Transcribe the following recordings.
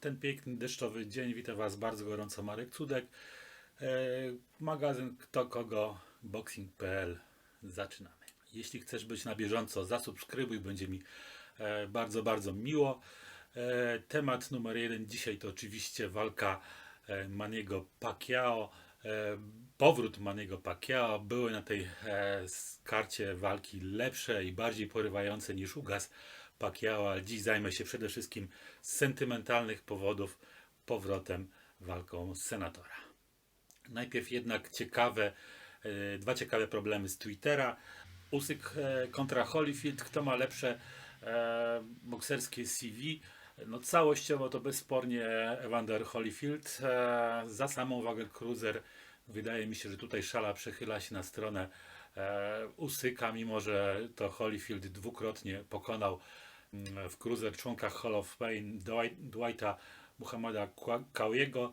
Ten piękny, deszczowy dzień witam Was bardzo gorąco, Marek Cudek. E, magazyn Kto Kogo, boxing.pl. Zaczynamy. Jeśli chcesz być na bieżąco, zasubskrybuj, będzie mi e, bardzo, bardzo miło. E, temat numer jeden dzisiaj to oczywiście walka Maniego Pacquiao. Powrót Maniego Pacquiao. Były na tej karcie walki lepsze i bardziej porywające niż ugas Pacquiao, ale dziś zajmę się przede wszystkim z sentymentalnych powodów powrotem walką senatora. Najpierw jednak ciekawe, e, dwa ciekawe problemy z Twittera. Usyk e, kontra Holyfield, kto ma lepsze e, bokserskie CV. No całościowo to bezspornie Evander Holyfield. Za samą wagę cruiser wydaje mi się, że tutaj szala przechyla się na stronę Usyka, mimo że to Holyfield dwukrotnie pokonał w cruiser członka Hall of Fame Dwight- Dwighta Muhammada Kawiego.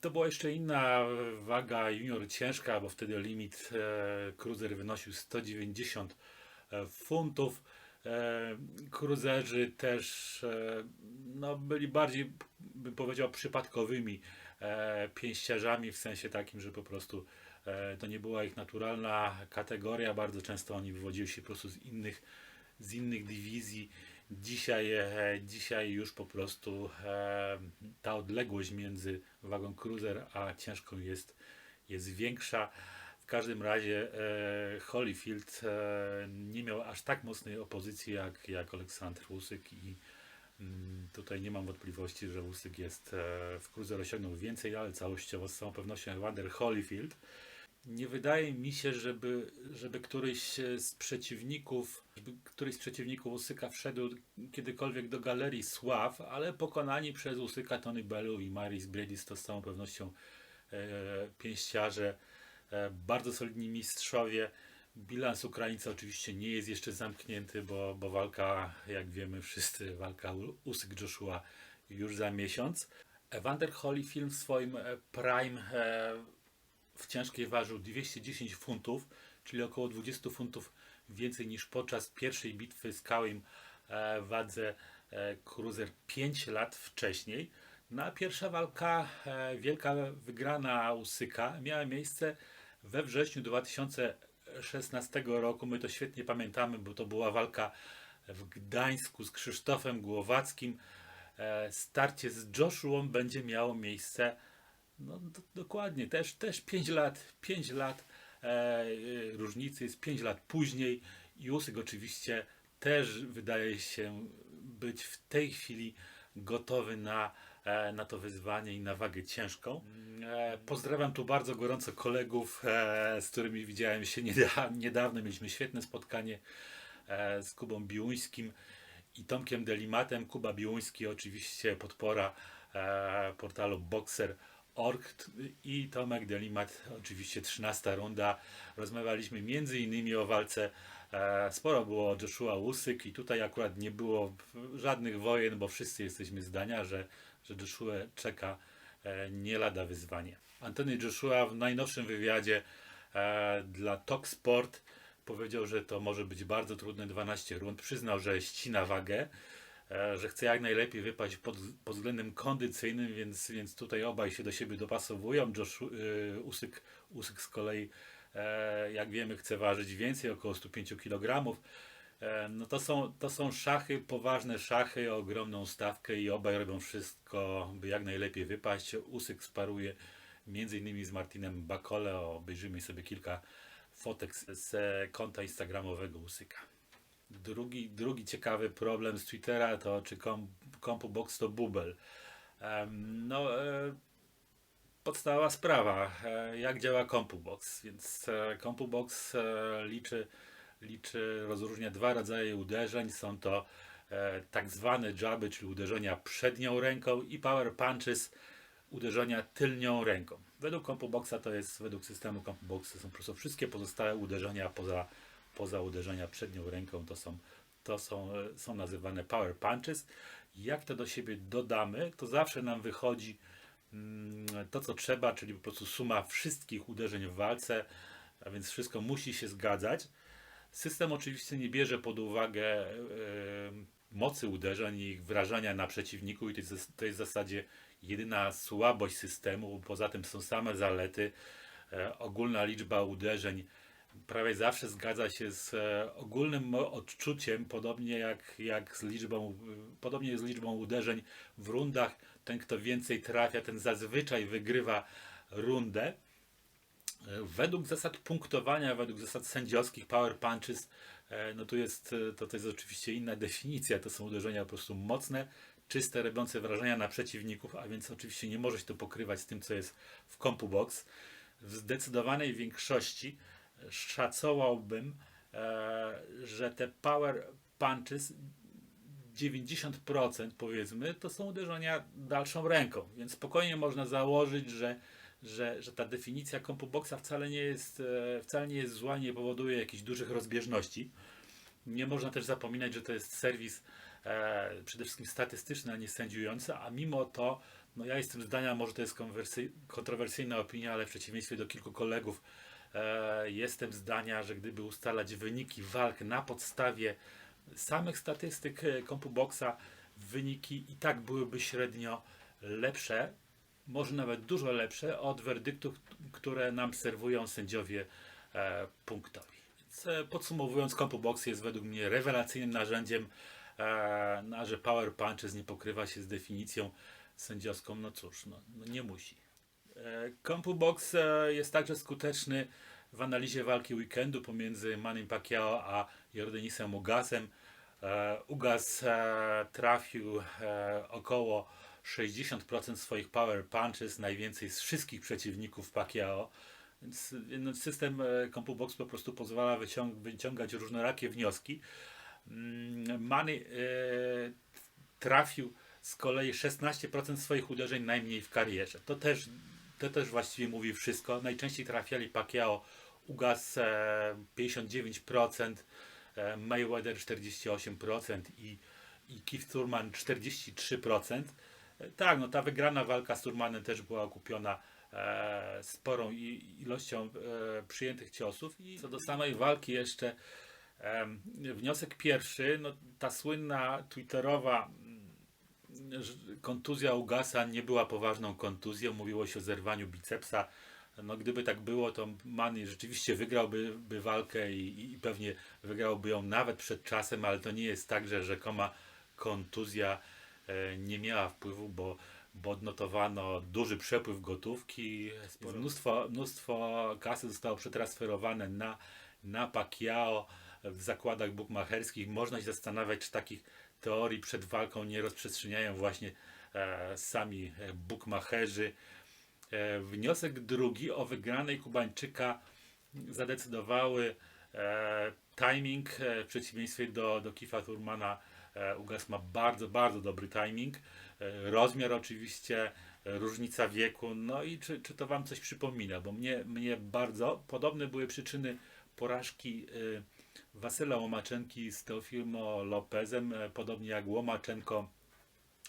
To była jeszcze inna waga junior ciężka, bo wtedy limit e, cruiser wynosił 190 e, funtów. E, Cruiserzy też e, no, byli bardziej, bym powiedział, przypadkowymi e, pięściarzami, w sensie takim, że po prostu e, to nie była ich naturalna kategoria. Bardzo często oni wywodzili się po prostu z innych, z innych dywizji. Dzisiaj, e, dzisiaj już po prostu e, ta odległość między wagą cruiser a ciężką jest, jest większa. W każdym razie e, Holyfield nie miał aż tak mocnej opozycji jak, jak Aleksander Usyk i mm, tutaj nie mam wątpliwości, że Usyk jest w cruiser osiągnął więcej, ale całościowo z całą pewnością Evander Holyfield. Nie wydaje mi się, żeby, żeby któryś z przeciwników, któryś z przeciwników Usyka wszedł kiedykolwiek do galerii sław, ale pokonani przez Usyka Tony Bellew i Maris Bredis to z całą pewnością e, pięściarze, e, bardzo solidni mistrzowie. Bilans Ukraińca oczywiście nie jest jeszcze zamknięty, bo, bo walka, jak wiemy wszyscy, walka U- Usyk-Joshua już za miesiąc. Evander Holyfield w swoim e, prime e, w ciężkiej ważył 210 funtów, czyli około 20 funtów więcej niż podczas pierwszej bitwy z Kałim e, w wadze e, cruiser 5 lat wcześniej. Na pierwsza walka, e, wielka wygrana Usyka miała miejsce we wrześniu 2016 roku. My to świetnie pamiętamy, bo to była walka w Gdańsku z Krzysztofem Głowackim. Starcie z Joshuą będzie miało miejsce no d- dokładnie, też, też 5 lat, 5 lat e, e, różnicy, jest 5 lat później. I Usyk oczywiście też wydaje się być w tej chwili gotowy na, e, na to wyzwanie i na wagę ciężką. E, pozdrawiam tu bardzo gorąco kolegów, e, z którymi widziałem się nieda, niedawno, mieliśmy świetne spotkanie e, z Kubą Biłuńskim i Tomkiem Delimatem. Kuba Biłuński oczywiście podpora e, portalu Boxer.org i Tomek Delimat oczywiście 13 runda. Rozmawialiśmy między innymi o walce e, sporo było o Joshua Usyk i tutaj akurat nie było żadnych wojen, bo wszyscy jesteśmy zdania, że, że Joshua czeka e, nie lada wyzwanie. Antony Joshua w najnowszym wywiadzie e, dla Talksport powiedział, że to może być bardzo trudne 12 rund. Przyznał, że ścina wagę, że chce jak najlepiej wypaść pod, pod względem kondycyjnym, więc, więc tutaj obaj się do siebie dopasowują. Josh, y, Usyk, Usyk z kolei, e, jak wiemy, chce ważyć więcej, około 105 kg. E, No to są, to są szachy, poważne szachy, ogromną stawkę i obaj robią wszystko, by jak najlepiej wypaść. Usyk sparuje między innymi z Martinem Bakole. Obejrzymy sobie kilka fotek z, z konta instagramowego Usyka. Drugi, drugi ciekawy problem z Twittera to czy kom, CompuBox to bubel. No, e, podstawowa sprawa, e, jak działa CompuBox. Więc CompuBox e, liczy, liczy, rozróżnia dwa rodzaje uderzeń. Są to tak zwane jaby, czyli uderzenia przednią ręką i power punches, uderzenia tylnią ręką. Według CompuBoxa to jest, według systemu CompuBoxa są po prostu wszystkie pozostałe uderzenia poza, poza uderzenia przednią ręką to są, to są, są nazywane power punches. Jak to do siebie dodamy, to zawsze nam wychodzi mm, to, co trzeba, czyli po prostu suma wszystkich uderzeń w walce, a więc wszystko musi się zgadzać. System oczywiście nie bierze pod uwagę e, mocy uderzeń i ich wrażenia na przeciwniku i to jest, to jest w zasadzie jedyna słabość systemu, poza tym są same zalety. E, ogólna liczba uderzeń prawie zawsze zgadza się z e, ogólnym odczuciem, podobnie jak, jak z liczbą, podobnie z liczbą uderzeń w rundach. Ten, kto więcej trafia, ten zazwyczaj wygrywa rundę. E, Według zasad punktowania, według zasad sędziowskich power punches, e, no tu jest, to, to jest oczywiście inna definicja, to są uderzenia po prostu mocne, czyste, robiące wrażenia na przeciwników, a więc oczywiście nie może się to pokrywać z tym, co jest w CompuBox. W zdecydowanej większości szacowałbym, e, że te power punches 90% powiedzmy, to są uderzenia dalszą ręką, więc spokojnie można założyć, że, że, że ta definicja CompuBoxa wcale nie jest, e, wcale nie jest zła, nie powoduje jakichś dużych rozbieżności. Nie można też zapominać, że to jest serwis e, przede wszystkim statystyczny, a nie sędziujący, a mimo to, no ja jestem zdania, może to jest kontrowersyjna opinia, ale w przeciwieństwie do kilku kolegów, jestem zdania, że gdyby ustalać wyniki walk na podstawie samych statystyk e, CompuBoxa, wyniki i tak byłyby średnio lepsze, może nawet dużo lepsze od werdyktów, które nam serwują sędziowie e, punktowi. Więc, e, podsumowując, CompuBox jest według mnie rewelacyjnym narzędziem, e, a że Power Punches nie pokrywa się z definicją sędziowską, no cóż, no, no nie musi. E, CompuBox e, jest także skuteczny w analizie walki weekendu pomiędzy Manny Pacquiao a Jordanisem Ugasem. E, Ugas trafił około 60% swoich power punches, najwięcej z wszystkich przeciwników Pacquiao. Więc no, system CompuBox po prostu pozwala wyciąg- wyciągać różnorakie wnioski. Mm, Manny trafił z kolei 16% swoich uderzeń najmniej w karierze. To też, to też właściwie mówi wszystko. Najczęściej trafiali Pacquiao, Ugas e, 59%, e, Mayweather 48% i, i Keith Thurman 43%. E, Tak, no ta wygrana walka z Thurmanem też była okupiona e, sporą ilością e, przyjętych ciosów. I co do samej walki jeszcze, em, wniosek pierwszy, no ta słynna twitterowa kontuzja Ugasa nie była poważną kontuzją, mówiło się o zerwaniu bicepsa. No gdyby tak było, to Manny rzeczywiście wygrałby by walkę i, i pewnie wygrałby ją nawet przed czasem, ale to nie jest tak, że rzekoma kontuzja e, nie miała wpływu, bo, bo odnotowano duży przepływ gotówki, sporo- mnóstwo, mnóstwo kasy zostało przetransferowane na, na Pacquiao w zakładach bukmacherskich. Można się zastanawiać, czy takich teorii przed walką nie rozprzestrzeniają właśnie e, sami e, bukmacherzy. E, wniosek drugi o wygranej Kubańczyka zadecydowały e, timing e, w przeciwieństwie do, do Kifa Thurmana. E, Ugas ma bardzo, bardzo dobry timing. E, rozmiar oczywiście, e, różnica wieku. No i czy, czy to Wam coś przypomina? Bo mnie, mnie bardzo podobne były przyczyny porażki e, Wasyla Łomaczenki z Teofimo Lopezem. E, podobnie jak Łomaczenko,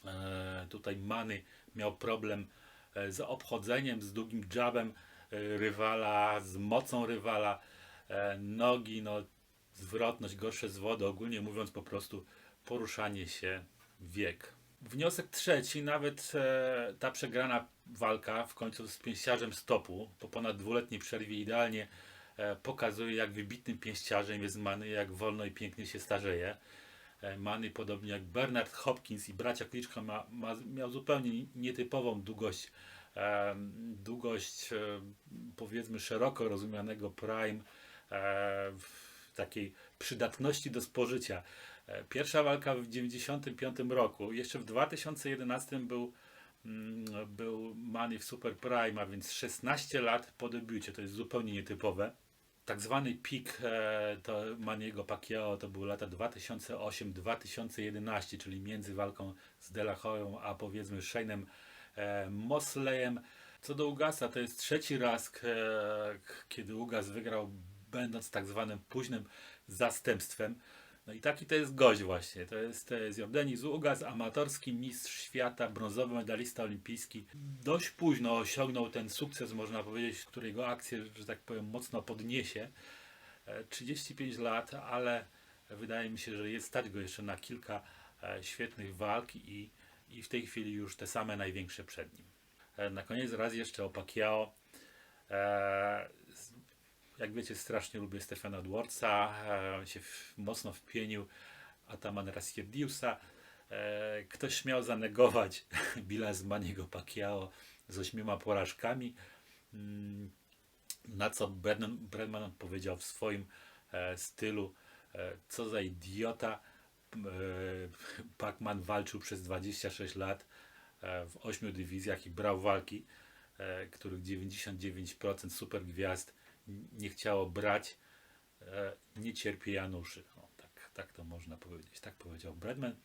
e, tutaj Many miał problem z obchodzeniem, z długim jabem rywala, z mocą rywala, nogi, no, zwrotność, gorsze zwody, ogólnie mówiąc po prostu poruszanie się wiek. Wniosek trzeci, nawet e, ta przegrana walka w końcu z pięściarzem stopu po ponad dwuletniej przerwie idealnie pokazuje jak wybitnym pięściarzem jest Manny, jak wolno i pięknie się starzeje. E, Manny, podobnie jak Bernard Hopkins i bracia Kliczka, ma, ma, miał zupełnie nietypową długość, e, długość e, powiedzmy szeroko rozumianego prime, e, takiej przydatności do spożycia. E, Pierwsza walka w 1995 roku, jeszcze w 2011 był, mm, był Manny w Super Prime, a więc 16 lat po debiucie, to jest zupełnie nietypowe tak zwany pik e, to Maniego Pacquiao to były lata 2008-2011, czyli między walką z Delahoyą a powiedzmy Shane'em e, Mosleyem. Co do Ugasa, to jest trzeci raz, k- kiedy Ugas wygrał, będąc tak zwanym późnym zastępstwem. No i taki to jest gość właśnie. To jest, to Jordanis Ugas, amatorski mistrz świata, brązowy medalista olimpijski. Dość późno osiągnął ten sukces, można powiedzieć, który jego akcję, że tak powiem, mocno podniesie. E, 35 lat, ale wydaje mi się, że jest stać go jeszcze na kilka e, świetnych walk i, i w tej chwili już te same największe przed nim. E, na koniec raz jeszcze o Pacquiao. Z- jak wiecie, strasznie lubię Stefana Edwardsa. E, się w, mocno wpienił Ataman Rasierdiusa. E, ktoś śmiał zanegować bilans Maniego Pacquiao z ośmioma porażkami. Mm, na co Brennan, Brennan powiedział w swoim e, stylu, co za idiota. Pacman walczył przez 26 lat w ośmiu dywizjach i brał walki, których 99% super gwiazd nie chciało brać. E, nie cierpi Januszy. O, tak, tak to można powiedzieć. Tak powiedział Bradman.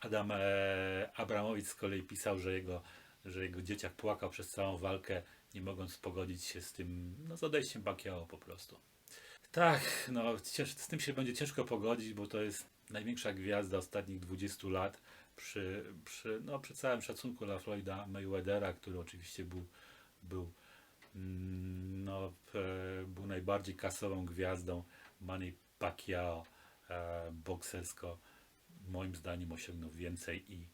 Adam e, Abramowicz z kolei pisał, że jego, że jego dzieciak płakał przez całą walkę, nie mogąc pogodzić się z tym, no z odejściem Pacquiao po prostu. Tak, no z tym się będzie ciężko pogodzić, bo to jest największa gwiazda ostatnich 20 lat przy, przy, no, przy całym szacunku dla Floyda Mayweathera, który oczywiście był, był, no, e, był najbardziej kasową gwiazdą Manny Pacquiao e, boksersko moim zdaniem osiągnął więcej i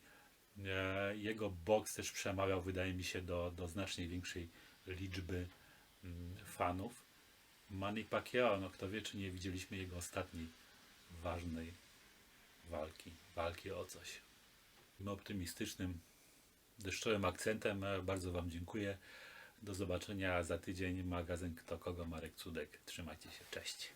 e, jego boks też przemawiał wydaje mi się do, do znacznie większej liczby mm, fanów Manny Pacquiao, no kto wie, czy nie widzieliśmy jego ostatniej ważnej walki, walki o coś. Tym optymistycznym, deszczowym akcentem bardzo Wam dziękuję. Do zobaczenia za tydzień. Magazyn Kto Kogo, Marek Cudek. Trzymajcie się, cześć.